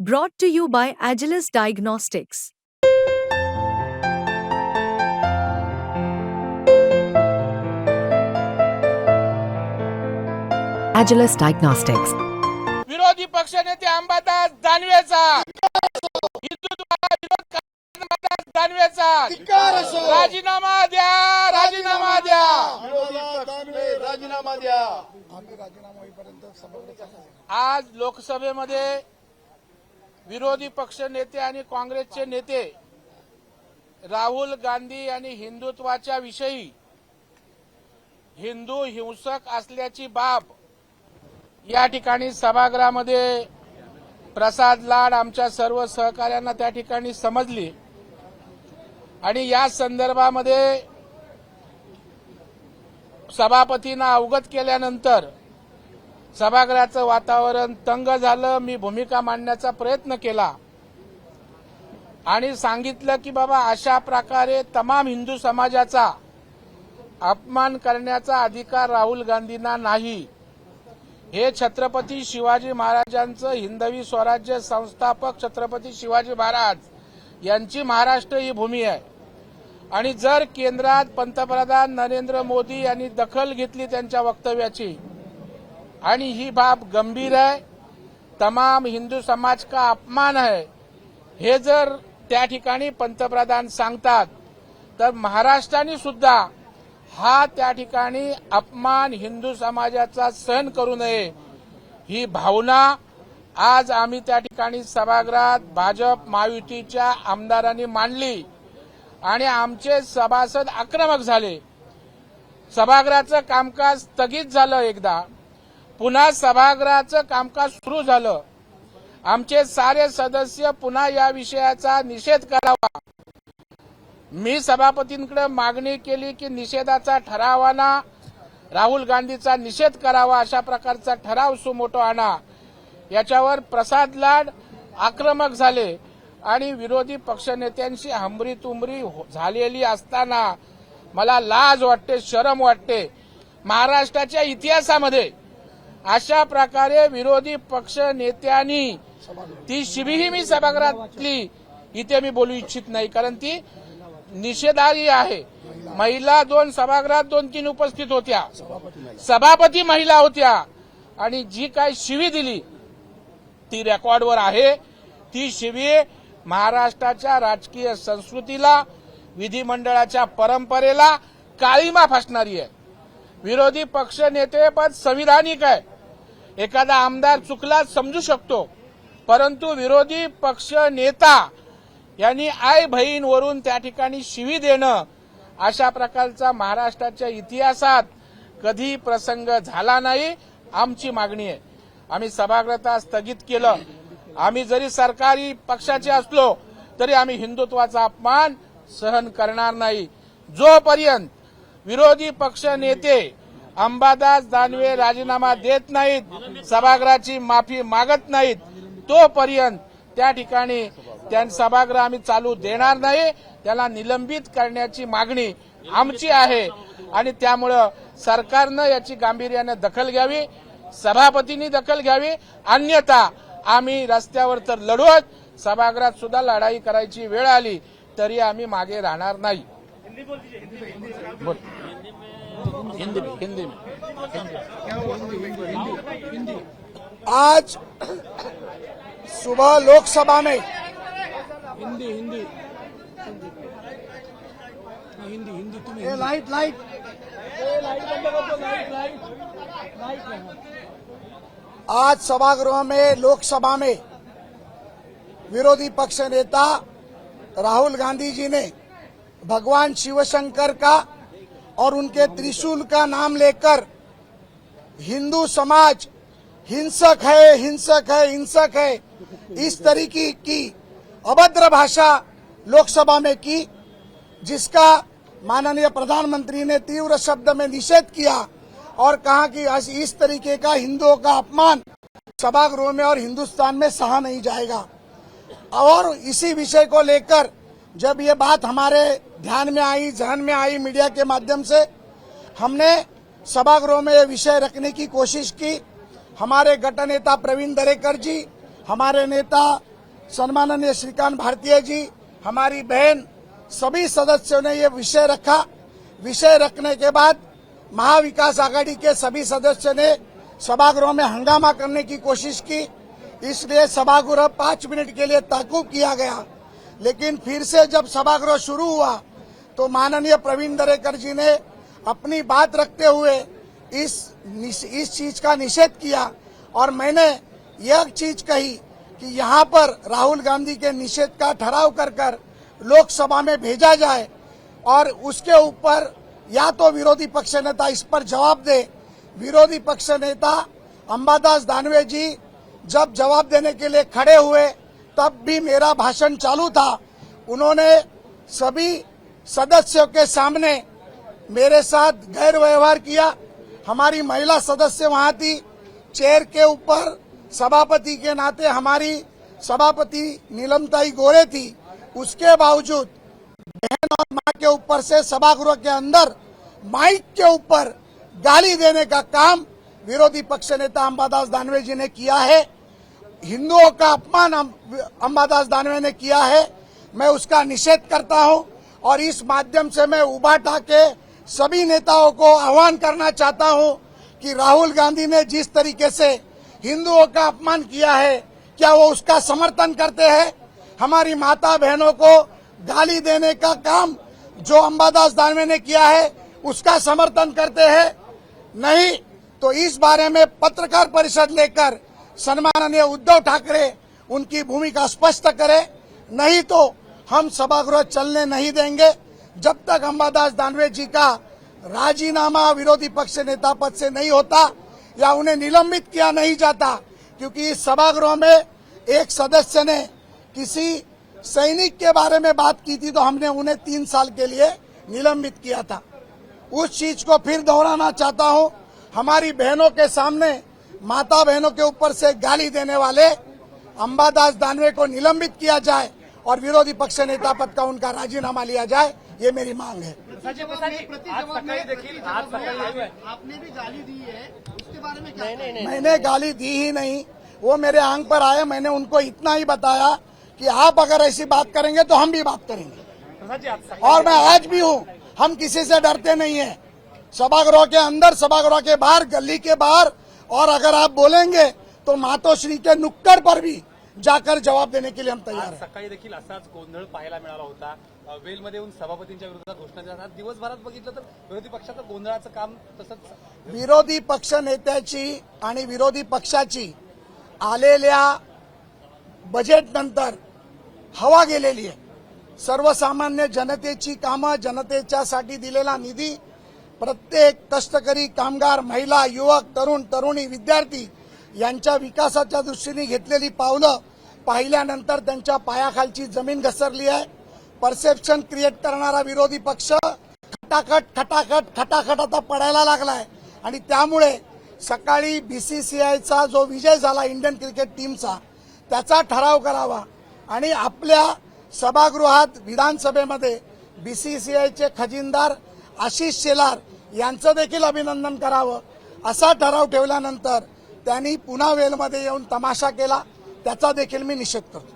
Brought to you by Agilus Diagnostics. Agilus Diagnostics. विरोधी पक्षनेते अंबादास दानवेचा हिंदुत्वाला विरोध करणारा अंबादास दानवेचा राजीनामा द्या राजीनामा द्या विरोधात दानवे राजीनामा द्या आज लोकसभेमध्ये विरोधी पक्ष नेते आणि काँग्रेसचे नेते राहुल गांधी आणि हिंदुत्वाच्या विषयी हिंदू हिंसक असल्याची बाब या ठिकाणी सभागृहामध्ये प्रसाद लाड आमच्या सर्व सहकाऱ्यांना त्या ठिकाणी समजली. आणि या संदर्भामध्ये सभापतींना अवगत केल्यानंतर सभागृहाचं वातावरण तंग झालं मी भूमिका मांडण्याचा प्रयत्न केला. आणि सांगितलं की बाबा अशा प्रकारे तमाम हिंदू समाजाचा अपमान करण्याचा अधिकार राहुल गांधींना नाही. हे छत्रपती शिवाजी महाराजांचं हिंदवी स्वराज्य संस्थापक छत्रपती शिवाजी महाराज यांची महाराष्ट्र ही भूमी आहे. आणि जर केंद्रात पंतप्रधान नरेंद्र मोदी यांनी दखल घेतली त्यांच्या वक्तव्याची आणि ही बाब गंभीर आहे. तमाम हिंदू समाज का अपमान आहे. हे जर त्या ठिकाणी पंतप्रधान सांगतात तर महाराष्ट्राने सुद्धा हा त्या ठिकाणी अपमान हिंदू समाजाचा सहन करू नये. ही भावना आज आम्ही त्या ठिकाणी सभागृहात भाजप महायुतीच्या आमदारांनी मांडली आणि आमचे सभासद आक्रमक झाले. सभागृहाचं कामकाज स्थगित झालं एकदा. पुन्हा सभागृहाचं कामकाज सुरू झालं. आमचे सारे सदस्य पुन्हा या विषयाचा निषेध करावा. मी सभापतींकडे मागणी केली की निषेधाचा ठरावाना राहुल गांधीचा निषेध करावा अशा प्रकारचा ठराव सुमोटो आणा. याच्यावर प्रसाद लाड आक्रमक झाले आणि विरोधी पक्षनेत्यांशी हमरी तुमरी हो-, झालेली असताना मला लाज वाटते शरम वाटते. महाराष्ट्राच्या इतिहासामध्ये अशा प्रकारे विरोधी पक्ष नेत्यांनी ती शिबीही मी सभागृहातली इथे मी बोलू इच्छित नाही कारण ती निषेधारी आहे. महिला दोन सभागृहात दोन तीन उपस्थित होत्या. सभापती महिला होत्या. आणि जी काय शिवी दिली ती रेकॉर्डवर आहे. ती शिवी महाराष्ट्राच्या राजकीय संस्कृतीला विधिमंडळाच्या परंपरेला काळीमा फासणारी आहे. विरोधी पक्ष नेतेपद संविधानिक आहे. एखादा आमदार चुकला समजू शकतो. परंतु विरोधी पक्ष नेता यांनी आई बहीणवरून त्या ठिकाणी शिवी देणं अशा प्रकारचा महाराष्ट्राच्या इतिहासात कधी प्रसंग झाला नाही आमची मागणी आहे. आम्ही सभागृहता स्थगित केलं. आम्ही जरी सरकारी पक्षाचे असलो तरी आम्ही हिंदुत्वाचा अपमान सहन करणार नाही. जोपर्यंत विरोधी पक्ष नेते अंबादास दानवे राजीनामा देत नाहीत सभागृहाची माफी मागत नाहीत तोपर्यंत त्या ठिकाणी त्या सभागृह आम्ही चालू देणार नाही. त्याला निलंबित करण्याची मागणी आमची आहे आणि त्यामुळं सरकारनं याची गांभीर्यानं दखल घ्यावी सभापतींनी दखल घ्यावी. अन्यथा आम्ही रस्त्यावर तर लढवत सभागृहात सुद्धा लढाई करायची वेळ आली तरी आम्ही मागे राहणार नाही. बोल. हिंदी में हिंदी में। आज सुबह लोकसभा में हिंदी हिंदी। हिंदी हिंदी तुम्ही लाइट लाइट। आज सभागृह में लोकसभा में विरोधी पक्ष नेता राहुल गांधी जी ने भगवान शिवशंकर का और उनके त्रिशूल का नाम लेकर हिंदू समाज, हिंसक है हिंसक है हिंसक है, इस तरीके की अभद्र भाषा लोकसभा में की, जिसका माननीय प्रधानमंत्री ने तीव्र शब्द में निषेध किया और कहा कि इस तरीके का हिंदुओं का अपमान सभागृह में और हिंदुस्तान में सहा नहीं जाएगा। और इसी विषय को लेकर जब ये बात हमारे ध्यान में आई, जहन में आई मीडिया के माध्यम से, हमने सभागृह में ये विषय रखने की कोशिश की। हमारे गट नेता प्रवीण दरेकर जी, हमारे नेता सम्माननीय श्रीकांत भारतीय जी, हमारी बहन, सभी सदस्यों ने ये विषय रखा। विषय रखने के बाद महाविकास आघाड़ी के सभी सदस्यों ने सभागृह में हंगामा करने की कोशिश की। इसलिए सभागृह पाँच मिनट के लिए ताकुब किया गया। लेकिन फिर से जब सभागृह शुरू हुआ तो माननीय प्रवीण दरेकर जी ने अपनी बात रखते हुए इस इस चीज़ का निषेध किया और मैंने यह चीज़ कही कि यहाँ पर राहुल गांधी के निषेध का ठहराव कर कर लोकसभा में भेजा जाए और उसके ऊपर या तो विरोधी पक्ष नेता इस पर जवाब दे। विरोधी पक्ष नेता अंबादास दानवे जी जब जवाब देने के लिए खड़े हुए तब भी मेरा भाषण चालू था। उन्होंने सभी सदस्यों के सामने मेरे साथ गैर व्यवहार किया। हमारी महिला सदस्य वहाँ थी। चेयर के ऊपर सभापति के नाते हमारी सभापति नीलमताई गोरे थी। उसके बावजूद बहन और माँ के ऊपर से सभागृह के अंदर माइक के ऊपर गाली देने का काम विरोधी पक्ष नेता अंबादास दानवे जी ने किया है। हिंदुओं का अपमान अं- अंबादास दानवे ने किया है। मैं उसका निषेध करता हूँ और इस माध्यम से मैं उबाटा के सभी नेताओं को आह्वान करना चाहता हूँ कि राहुल गांधी ने जिस तरीके से हिंदुओं का अपमान किया है, क्या वो उसका समर्थन करते हैं? हमारी माता बहनों को गाली देने का काम जो अम्बादास दानवे ने किया है, उसका समर्थन करते हैं। नहीं तो इस बारे में पत्रकार परिषद लेकर सम्माननीय उद्धव ठाकरे उनकी भूमिका स्पष्ट करें। नहीं तो हम सभागृह चलने नहीं देंगे। जब तक अंबादास दानवे जी का राजीनामा विरोधी पक्ष नेता पद से नहीं होता या उन्हें निलंबित किया नहीं जाता, क्योंकि इस सभागृह में एक सदस्य ने किसी सैनिक के बारे में बात की थी तो हमने उन्हें तीन साल के लिए निलंबित किया था। उस चीज़ को फिर दोहराना चाहता हूँ। हमारी बहनों के सामने माता बहनों के ऊपर से गाली देने वाले अंबादास दानवे को निलंबित किया जाए और विरोधी पक्ष नेता पद का उनका राजीनामा लिया जाए ये मेरी मांग है। आपने भी गाली दी है उसके बारे में क्या नहीं नहीं मैंने गाली दी ही नहीं वो मेरे आंग पर आए मैंने उनको इतना ही बताया कि आप अगर ऐसी बात करेंगे तो हम भी बात करेंगे। और मैं आज भी हूँ हम किसी से डरते नहीं है। सभागृह के अंदर सभागृह के बाहर गली के बाहर और अगर आप बोलेंगे तो मातोश्री के नुक्कड़ पर भी जाकर जवाब देने के लिए हम तैयार आज सकाळी देखील असाच गोंधळ पाहायला मिळाला होता. वेलमध्ये येऊन सभापतींच्या विरोधात घोषणा दिल्या दिवसभरात बघितलं तर विरोधी पक्षाचं गोंधळाचं काम तसंच विरोधी पक्ष नेत्याची आणि विरोधी पक्षाची आलेल्या बजेट नंतर हवा गेलेली आहे. सर्वसामान्य जनतेची कामं जनतेच्यासाठी दिलेला निधी प्रत्येक कष्टकरी कामगार महिला युवक तरुण तरुणी विद्यार्थी यांच्या विकासाच्या दृष्टीने घेतलेली पावलं पाहिल्यानंतर त्यांच्या पायाखालची जमीन घसरली आहे. परसेप्शन क्रिएट करणारा विरोधी पक्ष खटाखट खटाखट खटाखट आता पडायला लागलाय. आणि त्यामुळे सकाळी बीसीसीआयचा जो विजय झाला इंडियन क्रिकेट टीमचा त्याचा ठराव करावा. आणि आपल्या सभागृहात विधानसभेमध्ये बीसीसीआयचे खजिनदार आशिष शेलार यांचं देखील अभिनंदन करावं. असा ठराव ठेवल्यानंतर त्यांनी पुन्हा वेलमध्ये येऊन तमाशा केला. त्याचा देखील मी निषेध करतो.